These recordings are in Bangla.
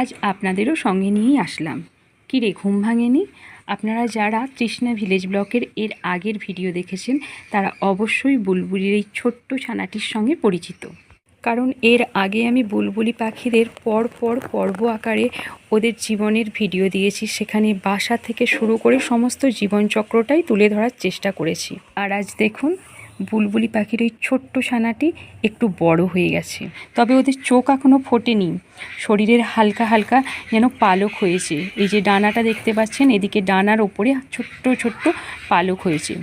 আজ আপনাদেরও সঙ্গে নিয়েই আসলাম। কী রে, ঘুম ভাঙেনি? আপনারা যারা তৃষ্ণা ভিলেজ ব্লকের এর আগের ভিডিও দেখেছেন, তারা অবশ্যই বুলবুলির এই ছোট্ট ছানাটির সঙ্গে পরিচিত। কারণ এর আগে আমি বুলবুলি পাখিদের পর পর পর্ব আকারে ওদের জীবনের ভিডিও দিয়েছি, সেখানে বাসা থেকে শুরু করে সমস্ত জীবনচক্রটাই তুলে ধরার চেষ্টা করেছি। আর আজ দেখুন বুলবুলি পাখির ওই ছোট্ট ছানাটি একটু বড় হয়ে গেছে। তবে ওদের চোখ এখনও ফোটেনি। শরীরের হালকা হালকা যেন পালক হয়েছে। এই যে ডানাটা দেখতে পাচ্ছেন, এদিকে ডানার ওপরে ছোট্ট ছোট্ট পালক হয়েছে।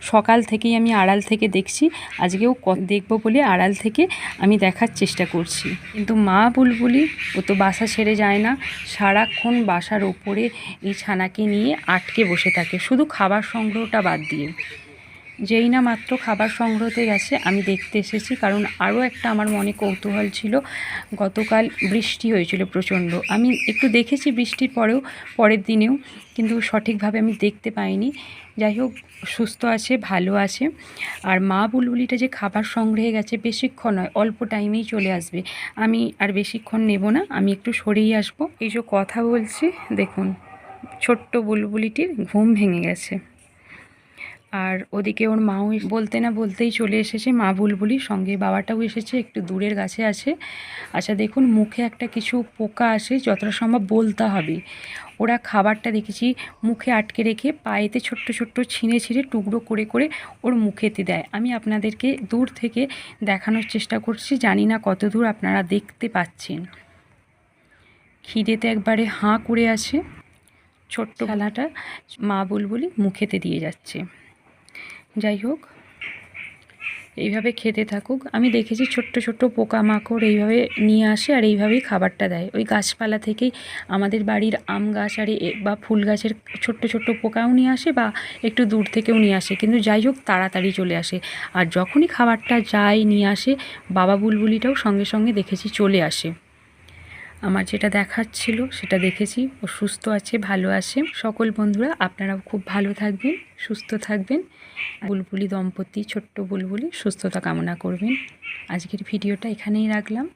সকাল থেকেই আমি আড়াল থেকে দেখছি। আজকেও দেখব বলে আড়াল থেকে আমি দেখার চেষ্টা করছি। কিন্তু মা বুলবুলি, ও তো বাসা ছেড়ে যায় না। সারাক্ষণ বাসার ওপরে এই ছানাকে নিয়ে আটকে বসে থাকে। শুধু খাবার সংগ্রহটা বাদ দিয়ে। যেই না মাত্র খাবার সংগ্রহতে গেছে, আমি দেখতে এসেছি। কারণ আরও একটা আমার মনে কৌতূহল ছিল, গতকাল বৃষ্টি হয়েছিল প্রচণ্ড। আমি একটু দেখেছি বৃষ্টির পরেও, পরের দিনেও, কিন্তু সঠিকভাবে আমি দেখতে পাইনি। যাই হোক, সুস্থ আছে, ভালো আছে। আর মা বুলবুলিটা যে খাবার সংগ্রহে গেছে, বেশিক্ষণ নয়, অল্প টাইমেই চলে আসবে। আমি আর বেশিক্ষণ নেব না, আমি একটু সরেই আসব। এই যে কথা বলছি, দেখুন, ছোট্ট বুলবুলিটির ঘুম ভেঙে গেছে। আর ওদিকে ওর মাও বলতে না বলতেই চলে এসেছে। মা বুলবুলি সঙ্গে, বাবাটাও এসেছে, একটু দূরের গাছে আছে। আচ্ছা দেখুন, মুখে একটা কিছু পোকা আসে, যতটা সম্ভব বলতে হবে। ওরা খাবারটা দেখেছি, মুখে আটকে রেখে পায়েতে ছোট্ট ছোট্ট ছিঁড়ে ছিঁড়ে টুকরো করে করে ওর মুখেতে দেয়। আমি আপনাদেরকে দূর থেকে দেখানোর চেষ্টা করছি, জানি না কত দূর আপনারা দেখতে পাচ্ছেন। খিদেতে একবারে হাঁ করে আছে। ছোট্ট খেলাটা মা বুলবুলি মুখেতে দিয়ে যাচ্ছে। যাই হোক, এইভাবে খেতে থাকুক। আমি দেখেছি ছোট্ট ছোট্ট পোকামাকড় এইভাবে নিয়ে আসে আর এইভাবেই খাবারটা দেয়। ওই গাছপালা থেকেই আমাদের বাড়ির আম গাছ আর বা ফুল গাছের ছোট্ট ছোট্ট পোকাও নিয়ে আসে বা একটু দূর থেকেও নিয়ে আসে। কিন্তু যাই হোক, তাড়াতাড়ি চলে আসে। আর যখনই খাবারটা যায় নিয়ে আসে, বাবা বুলবুলিটাও সঙ্গে সঙ্গে দেখেছি চলে আসে। আমার যেটা দেখার ছিল সেটা দেখেছি। ও সুস্থ আছে, ভালো আছে। সকল বন্ধুরা, আপনারাও খুব ভালো থাকবেন, সুস্থ থাকবেন। বুলবুলি দম্পতি, ছোট্ট বুলবুলি, সুস্থতা কামনা করবেন। আজকের ভিডিওটা এখানেই রাখলাম।